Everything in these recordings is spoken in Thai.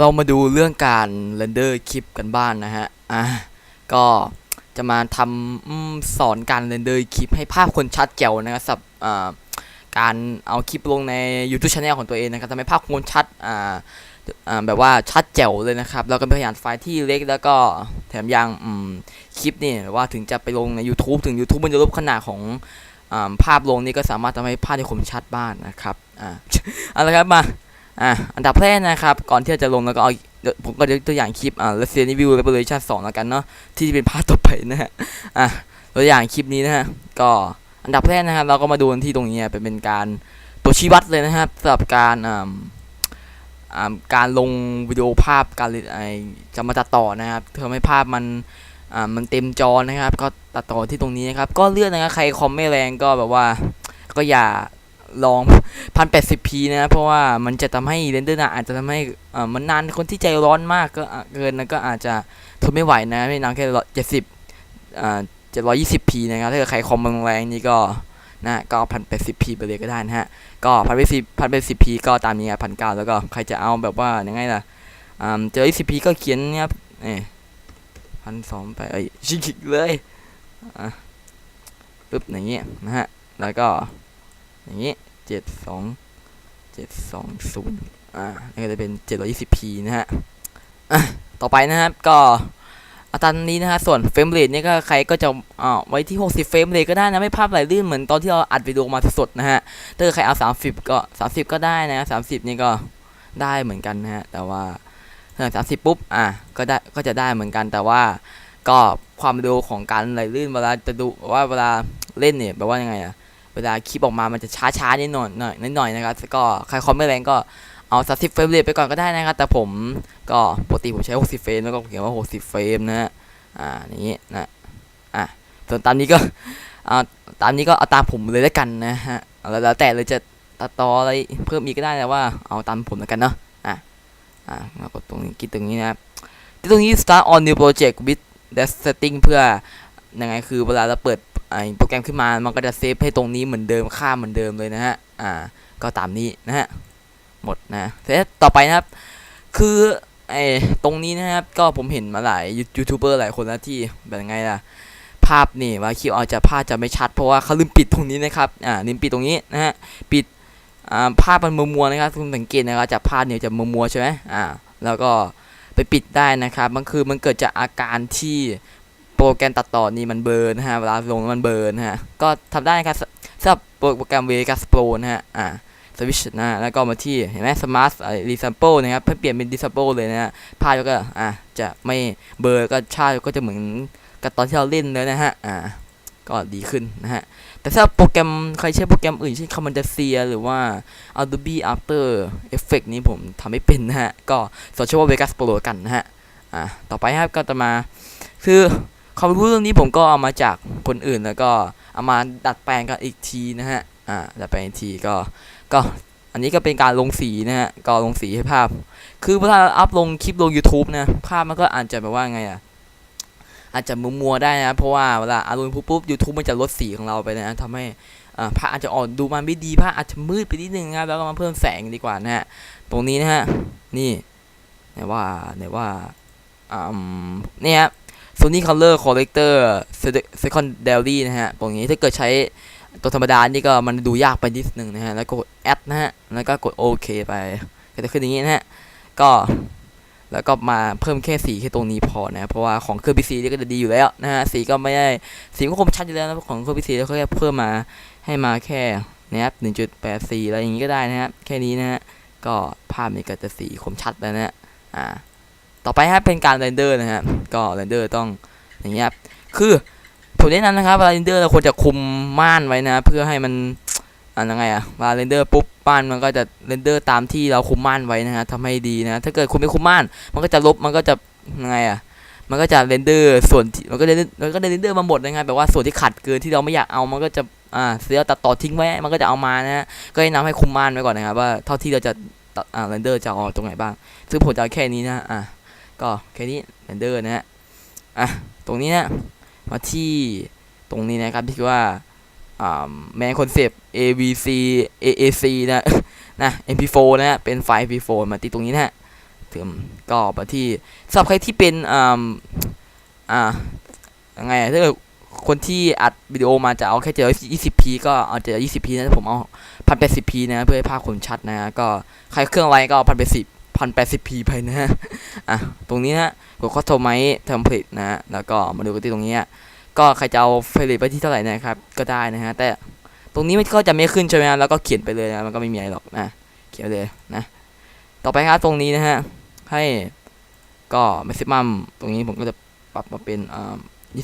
เรามาดูเรื่องการเรนเดอร์คลิปกันบ้านนะฮะ อะ ก็จะมาทำสอนการเรนเดอร์คลิปให้ภาพคนชัดแจ๋วนะครับสับอ่าการเอาคลิปลงใน YouTube Channel ของตัวเองนะครับทำให้ภาพคนชัดอ่าอ่าแบบว่าชัดแจ๋วเลยนะครับ แล้วก็เป็นขนาดไฟล์ที่เล็กแล้วก็แถมยังคลิปนี่ว่าถึงจะไปลงใน YouTube ถึง YouTube มันจะลบขนาดของอภาพลงนี่ก็สามารถทำให้ภาพที่คมชัดบ้างนะครับอ่าเอาละครับมา อะอันดับแรกนะครับ ก่อนที่จะลงแล้วก็เอาผมก็ยกตัวอย่างคลิปอ่า Resident Evil Revelation 2แล้วกันเนาะที่เป็นภาคต่อไปนะฮะอะตัวอย่างคลิปนี้นะฮะก็อันดับแรกนะครับ เราก็มาดูที่ตรงนี้เป็นเป็นการตัวชี้วัดเลยนะครับสำหรับการอ่าอ่าการลงวิดีโอภาพการไอจะมาตัดต่อนะครับทำให้ภาพมันอ่ามันเต็มจอนะครับ ก็ตัดต่อที่ตรงนี้นะครับ ก็เลือนนะครับใครคอมไม่แรงก็แบบว่า ก็อย่า ลองพันแปดสิบพีนะเพราะว่ามันจะทำให้เรนเดอร์นาอาจจะทำให้อ่ามันนานคนที่ใจร้อนมากก็เกินนะก็อาจจะทนไม่ไหวนะไม่นานแค่เจ็ดสิบอ่าเจ็ดร้อยยี่สิบพีนะครับถ้าเกิดใครคอมแรงๆนี่ก็นะก็พันแปดสิบพีไปเลยก็ได้นะฮะ ก็พันแปดสิบพันแปดสิบพีก็ตามนี้พันเก้าแล้วก็ใครจะเอาแบบว่ายังไงล่ะอ่าเจอยี่สิบพีก็เขียนเนี่ยเอ้พันสองไปเอ้ยชิกเลยอะปึ๊บอย่างเงี้ยนะฮะ แล้วก็อย่างเงี้ย เจ็ดสองเจ็ดสองศูนย์อ่านี่ก็จะเป็นเจ็ดร้อยยี่สิบพีนะฮะต่อไปนะครับก็อัตรานี้นะฮะส่วนเฟรมเรทเนี่ยก็ใครก็จะอ่าไว้ที่ 60 เฟรมเรทก็ได้นะไม่ภาพไหลลื่นเหมือนตอนที่เราอัดวิดีโอมาสดๆนะฮะถ้าเกิดใครเอา 30 ก็ 30 ก็ได้นะ30 นี่ก็ได้เหมือนกันนะฮะแต่ว่าถ้า30 ปุ๊บอะก็ได้ก็จะได้เหมือนกัน แต่ว่าก็ความเร็วของการไหลลื่นเวลาจะดูว่าเวลาเล่นเนี่ยแบบว่ายังไงอะ เวลาคลิปออกมามันจะช้าๆนิดหน่อยหน่อยนิดหน่อยนะครับก็ใครคอมไม่แรงก็เอา30เฟรมเรทไปก่อนก็ได้นะครับ แต่ผมก็ปกติผมใช้ 60 เฟรมแล้วก็เขียนว่า 60 เฟรมนะฮะอ่านี้นะอะส่วนตามนี้ก็อ่าตามนี้ก็เอาตามผมเลยแล้วกันนะฮะแล้วแต่เลยจะตัดต่ออะไรเพิ่มอีกก็ได้แต่ว่าเอาตามผมแล้วกันเนาะอะอะกดตรงนี้คลิกตรงนี้นะครับที่ตรงนี้ start on new project with that setting เพื่อยังไงคือเวลาเราเปิด โปรแกรมขึ้นมามันก็จะเซฟให้ตรงนี้เหมือนเดิมค่าเหมือนเดิมเลยนะฮะอ่าก็ตามนี้นะฮะหมดนะเสร็จต่อไปนะครับ คือไอ้ตรงนี้นะครับก็ผมเห็นมาหลายยูทูบเบอร์หลายคนแล้วที่แบบไงล่ะภาพนี่ว่าคลิปอาจจะภาพจะไม่ชัด เพราะว่าเขาลืมปิดตรงนี้นะครับอ่าลืมปิดตรงนี้นะฮะปิดอ่าภาพมันมัวๆนะครับคุณสังเกตนะครับจากภาพเนี่ยจะมัวๆใช่ไหมอ่าแล้วก็ไปปิดได้นะครับ มันคือมันเกิดจากอาการที่ โปรแกรมตัดต่อนี่มันเบลอร์นะฮะเวลาลงมันเบลอร์นะฮะก็ทำได้ครับสำหรับโปรแกรม Vegas Pro นะฮะอ่าสวิชนะแล้วก็มาที่เห็นไหม Smart Resample นะครับเพื่อเปลี่ยนเป็น Disable เลยนะฮะภาพก็อ่าจะไม่เบลอร์ก็ชาติก็จะเหมือนกับตอนที่เราเล่นเลยนะฮะอ่าก็ดีขึ้นนะฮะแต่ถ้าโปรแกรมใครใช้โปรแกรมอื่นเช่น Camtasia หรือว่า Adobe After Effects นี้ผมทำไม่เป็นนะฮะ ก็สอนชื่อว่า Vegas Pro กันนะฮะอ่าต่อไปครับก็จะมาคือ ความรู้เรื่องนี้ผมก็เอามาจากคนอื่นแล้วก็เอามาดัดแปลงกันอีกทีนะฮะ อ่า ดัดแปลงอีกทีก็ ก็อันนี้ก็เป็นการลงสีนะฮะ ก็ลงสีให้ภาพ คือเวลาอัพลงคลิปลง YouTube นะ ภาพมันก็อาจจะแบบว่าไงอะ อาจจะมัวๆได้นะ เพราะว่าเวลาอัพลงปุ๊บปุ๊บ YouTube มันจะลดสีของเราไปนะทำให้อ่าภาพอาจจะออกดูมันไม่ดีภาพอาจจะมืดไปนิดนึงนะแล้วก็มาเพิ่มแสงดีกว่านะฮะ ตรงนี้นะฮะ นี่ไหนว่าไหนว่า อ่าเนี่ยครับ Sony Color Corrector Secondary นะฮะ ตรงนี้ถ้าเกิดใช้ตัวธรรมดา นี่ก็มันดูยากไปนิดนึงนะฮะ แล้วก็กด Add นะฮะ แล้วก็กดโอเคไป ก็จะขึ้นอย่างนี้นะฮะ ก็แล้วก็มาเพิ่มแค่สีแค่ตรงนี้พอนะ เพราะว่าของเครื่อง PC นี่ก็จะดีอยู่แล้วนะฮะ สีก็ไม่ได้ สีก็คมชัดอยู่แล้วนะของเครื่อง PC แล้วก็แค่เพิ่มมาให้มาแค่นะครับ1.84อะไรอย่างนี้ก็ได้นะฮะ แค่นี้นะฮะ ก็ภาพนี้ก็จะสีคมชัดแล้วนะฮะ อ่า ต่อไปครับเป็นการเรนเดอร์นะฮะก็เรนเดอร์ต้องอย่างเงี้ยครับคือผมแนะนำนะครับเวลาเรนเดอร์เราควรจะคุมม่านไว้นะ เพื่อให้มันอ่ายังไงอะเวลาเรนเดอร์ปุ๊บม่านมันก็จะเรนเดอร์ตามที่เราคุมม่านไว้นะฮะทำให้ดีนะถ้าเกิดคุณไม่คุมม่าน มันก็จะลบมันก็จะยังไงอะมันก็จะเรนเดอร์ส่วนมันก็เรนมันก็เรนเดอร์มาหมดนะครับแบบว่าส่วนที่ขัดเกินที่เราไม่อยากเอามันก็จะอ่าเสียตัดต่อทิ้งไว้มันก็จะเอามานะฮะก็แนะนำให้คุมม่านไว้ก่อนนะครับว่าเท่าที่เราจะอ่าเรนเดอร์จะเอาตรงไหนบ้างซึ่งผมจะแค่นี้นะอ่า ก็แค่นี้เรนเดอร์นะฮะอะตรงนี้นะมาที่ตรงนี้นะครับที่ว่าอ่าแมนคอนเซปต์ AVC AAC นะนะ MP4 นะฮะเป็นไฟล์ MP4 มาติดตรงนี้นะฮะถึงก็มาที่สำหรับใครที่เป็นอ่าอ่ายังไงถ้าเกิดคนที่อัดวิดีโอมาจะเอาแค่เจอ 20p ก็เอาเจอ 20p นะผมเอา 1080p นะเพื่อให้ภาพคมชัดนะก็ใครเครื่องไรก็เอา 1080 1080p ไปนะฮะ อะ ตรงนี้นะฮะกด custom ไมเทมเพลตนะฮะ แล้วก็มาดูกันที่ตรงนี้ ก็ใครจะเอาเฟรมไปที่เท่าไหร่นะครับ ก็ได้นะฮะ แต่ตรงนี้มันก็จะไม่ขึ้นใช่ไหมฮะแล้วก็เขียนไปเลยนะ มันก็ไม่มีอะไรหรอกนะ เขียนเลยนะ ต่อไปครับตรงนี้นะฮะ ให้ก็ maximum ตรงนี้ผมก็จะปรับมาเป็นอ่า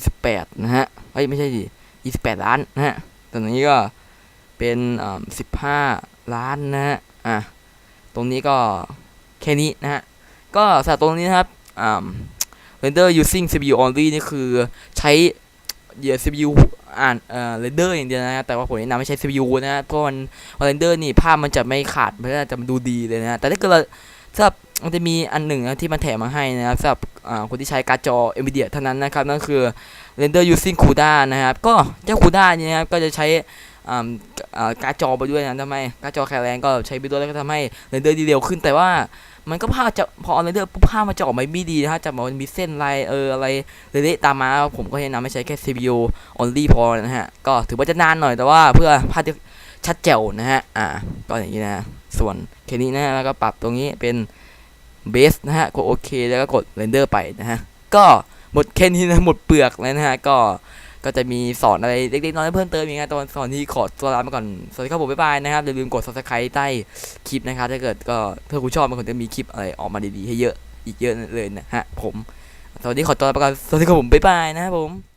28 นะฮะ เฮ้ย ไม่ใช่ดิ28 ล้านนะฮะตรงนี้ก็เป็นอ่า15 ล้านนะฮะ อะ ตรงนี้ก็ แค่นี้นะฮะ ก็สำหรับตรงนี้นะครับอ่า render using CPU only นี่คือใช้เหยื่อ CPU อ่านเอ่อ render อย่างเดียวนะแต่ว่าผมแนะนำไม่ใช้ CPU นะฮะเพราะมันพอ render นี่ภาพมันจะไม่ขาดมันจะมันดูดีเลยนะแต่ถ้าเกิดเราสำหรับมันจะมีอันหนึ่งนะที่มันแถมมาให้นะครับสำหรับคนที่ใช้การ์ดจอ NVIDIA เท่านั้นนะครับนั่นคือ render using CUDA นะครับ ก็เจ้า CUDA นี่นะครับก็จะใช้ การ์ดจอไปด้วยนะทำไมการ์ดจอแข็งแรงก็ใช้ไปด้วยแล้วก็ทำให้ render ดีเร็วขึ้นแต่ว่ามันก็ภาพจะพอ render ปุ๊บภาพมันจะออกมาไม่ดีนะฮะจะบอกมีเส้นลายเอออะไรเละๆตามมา ผมก็แนะนำให้ใช้แค่ CPU only พอนะฮะ ก็ถือว่าจะนานหน่อยแต่ว่าเพื่อภาพที่ชัดแจ๋วนะฮะ อ่า ก็อย่างนี้นะ ส่วนแค่นี้นะแล้วก็ปรับตรงนี้เป็นเบสนะฮะ กดโอเคแล้วก็กดเรนเดอร์ไปนะฮะ ก็หมดแค่นี้นะ หมดเปลือกแล้วนะฮะ ก็ ก็จะมีสอนอะไรเล็กๆน้อยๆเพิ่มเติมอีกนะตอนสอนที่ขอตัวลาไปก่อน สวัสดีครับผมบ๊ายบายนะครับอย่าลืมกด subscribe ใต้คลิปนะครับถ้าเกิดก็เพื่อคุณชอบมันคงจะมีคลิปอะไรออกมาดีๆให้เยอะอีกเยอะเลยนะฮะผม สวัสดีขอตัวลาไปก่อนสวัสดีครับผมบ๊ายบายนะครับผม